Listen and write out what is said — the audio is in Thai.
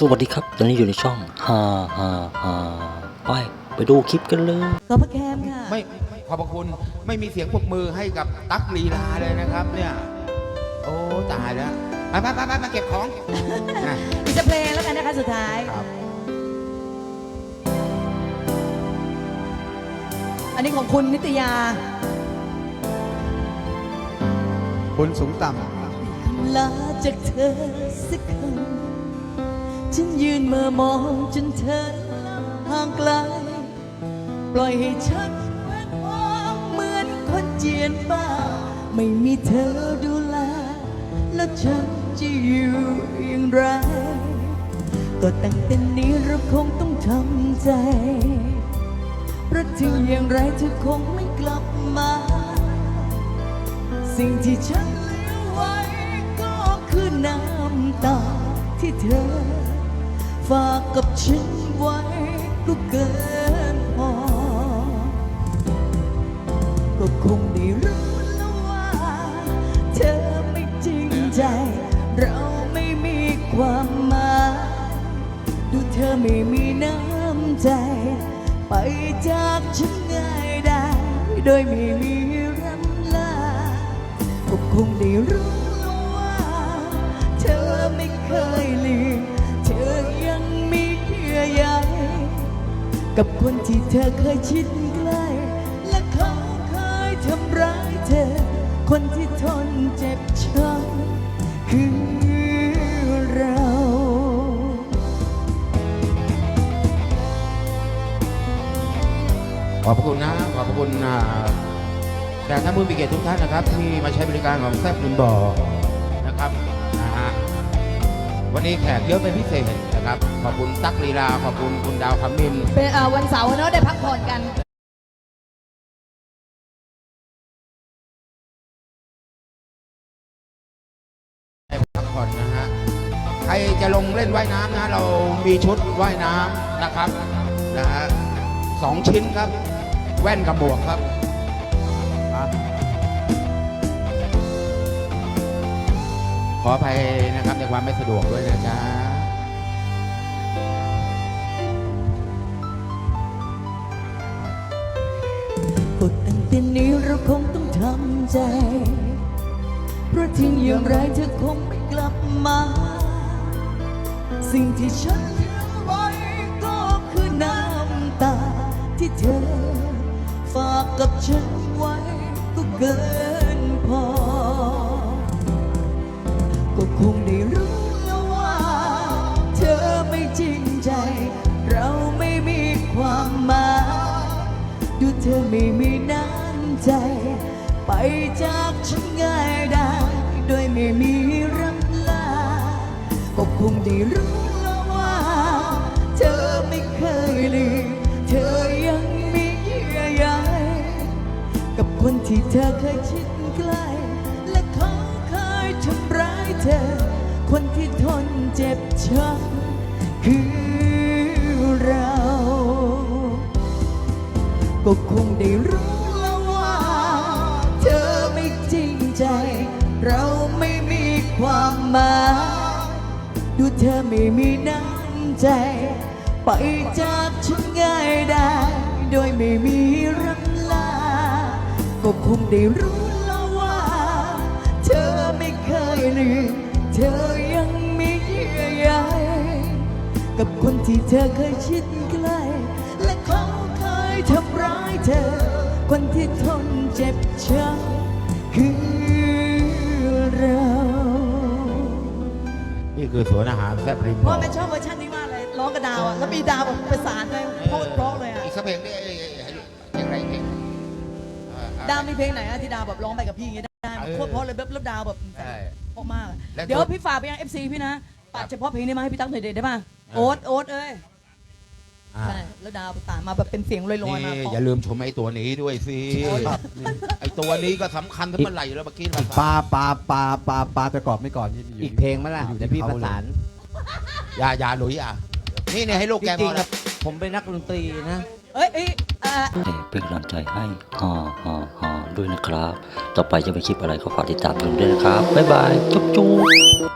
สวัสดีครับ ตอนนี้อยู่ในช่องฮ่าฮ่าฮ่าไป ไปดูคลิปกันเลยขอบพระแคมค่ะไม่ขอบพระคุณไม่มีเสียงปรบมือให้กับตั๊กลีลาเลยนะครับ เนี่ย โอ้ตายแล้วไปไปไปไปมาเก็บของนะอีกสักเพลงแล้วกันนะคะสุดท้าย ครับอันนี้ของคุณนิตยาบนสูงต่คำลาจากเธอสักคำ ฉันยืนเมื่อมองจนเธอห่างไกล ปล่อยให้ฉันเว้นว่างเหมือนคนเจียนบ้า ไม่มีเธอดูแล แล้วฉันจะอยู่อย่างไร ก็ตั้งแต่นี้เราคงต้องทำใจ เพราะถึงอย่างไรเธอคงไม่กลับมา สิ่งที่ฉันเหลือไว้ก็คือน้ำตาที่เธอ ฝากกับฉันไว้ก็เกินพอ ก็คงได้รู้แล้วว่า เธอไม่จริงใจ เราไม่มีความหมายดูเธอไม่มีน้ำใจ ไปจากฉันง่ายได้ โดยไม่มีรำลาก็คงได้รู้ กับคนที่เธอเคยชิดใกล้ และเขาเคยทำร้ายเธอ คนที่ทนเจ็บช้ำคือเราขอบพระคุณนะ ขอบพระคุณอ่าแขกท่านผู้มีเกียรติทุกท่านนะครับ ที่มาใช้บริการของแซ่บริมบ่อนะครับนะฮะวันนี้แขกเยอะเป็นพิเศษ นะครับ ขอบคุณตั๊กลีลา ขอบคุณคุณดาวคำมิน เป็นอ่าวันเสาร์เนอะได้พักผ่อนกันให้พักผ่อนนะฮะ ใครจะลงเล่นว่ายน้ำนะเรามีชุดว่ายน้ำนะครับนะฮะสองชิ้นครับ แว่นกับหมวกครับอะขออภัยนะครับในความไม่สะดวกด้วยนะจ๊ะ แต่นี้เราคงต้องทำใจ เพราะทิ้งอย่างไรเธอคงไม่กลับมา สิ่งที่ฉันเหลือไว้ก็คือน้ำตาที่เธอ ฝากกับฉันไว้ก็เกินพอ ก็คงได้รู้แล้วว่า เธอไม่จริงใจ เราไม่มีความหมายดูเธอไม่มีน้ำ ใจ ไปจากฉันง่ายได้โดยไม่มีรำลาก็คงได้รู้แล้วว่า เธอไม่เคยลืม เธอยังมีเยื่อใยกับคนที่เธอเคยชิดใกล้ และเขาเคยทำร้ายเธอ คนที่ทนเจ็บช้ำคือเรา ก็คงได้รู้ หมายดูเธอไม่มีน้ำใจ ไปจากฉันง่ายได้ โดยไม่มีรำลา ก็คงได้รู้แล้วว่า เธอไม่เคยลืมเธอยังมีเยื่อใยกับคนที่เธอเคยชิดใกล้ และเขาเคยทำร้ายเธอ คนที่ทนเจ็บช้ำ นี่คือสวนอาหารแซ่บริมพ่บ่ออแม่ชอบเวอร์ชันนี้มากเลยร้องกับดาวอะแล้วมีดาวแบบประสานเลยโคตรเพราะเลยอะอีกสักเพลงนี่เอ้ยเอ้ยเอ้ยเพลงอะไรเพลงอ่อ่ ดาวมีเพลงไหนอะที่ดาวแบบร้องไปกับพี่อย่างงี้ได้ไหมเออ โคตรเพราะเลยแบบแล้วดาวแบบใช่ เพราะมากอะและเดี๋ยวตัวพี่ฝากไปยัง FC พี่นะปัดเฉพาะเพลงนี้มาให้พี่ตั้งหน่อยเด็ดได้ป่ะเออโอ๊ตโอ๊ตเอ้ย อ่า ใช่แล้วดาวต่างมาแบบเป็นเสียงลอยๆมานี่เพราะอย่าลืมชมไอ้ตัวนี้ด้วยสิไอ้ตัวนี้ก็สำคัญทั้งเมื่อไหร่แล้วเมื่อกี้ำปลาปลาปลาปลาปลาแต่กรอบไม่ก่อนนี่ยู่อีกเพลงไหมล่ะอยู่เดี๋ยวที่พี่เขประสานอยาอยาหลุยอะ นี่เนี่ยให้ลูกจแกริพงอๆแล้นะวผมเป็นนักดนตรีนะ เอ้ยเอ้ยเอ่อแต่เป็นกำลังใจให้ฮ่าฮ่าฮ่าด้วยนะครับ ต่อไปจะมีคลิปอะไรก็ฝากติดตามชมด้วยนะครับ บ๊ายบาย จุ๊บจุ๊บ